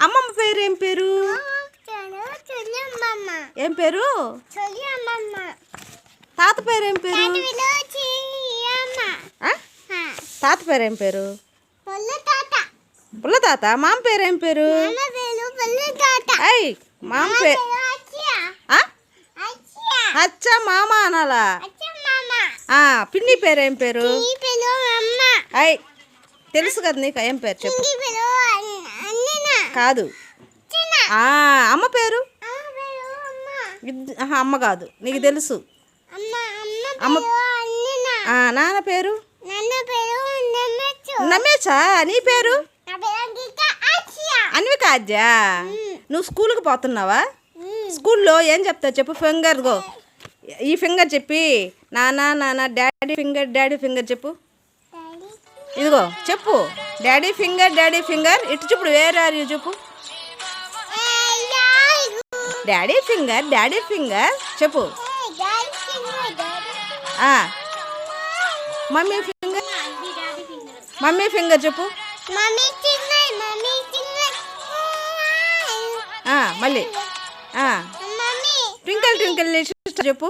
అమ్మమ్మ పేరు ఏం పేరు? ఏం పేరు? తాత పేరు ఏం పేరు? తాత పేరు ఏం పేరు? పొల్ల తాత. మామ పేరు ఏం పేరు? మామ పేరు అయ్ మామ అచ్చా మామ అనాలా? పిన్ని పేరు ఏం పేరు? అయ్ తెలుసు కదా నీకు ఏం పేరు చెప్పు. కాదు. అమ్మ పేరు? అమ్మ కాదు. నీకు తెలుసు. అమ్మ నాన్న పేరు? నమ్మేచా? నీ పేరు? అన్విక అజ్జా నువ్వు స్కూల్కి పోతున్నావా. స్కూల్లో ఏం చెప్తావు చెప్పు ఫింగర్ గో ఈ ఫింగర్ చెప్పి నాన్న నాన్న డాడీ ఫింగర్ డాడీ ఫింగర్ చెప్పు. ఇదిగో చెప్పు. Daddy finger daddy finger. ఇటు చెప్పుడు వేరే ఆర్ యూ చెప్పు ఏయ్ డాడీ ఫింగర్ డాడీ ఫింగర్. చెప్పు. Mummy finger. మమ్మీ ఫింగర్ చెప్పు. మళ్ళీ. ట్వింకిల్ ట్వింకిల్ చెప్పు.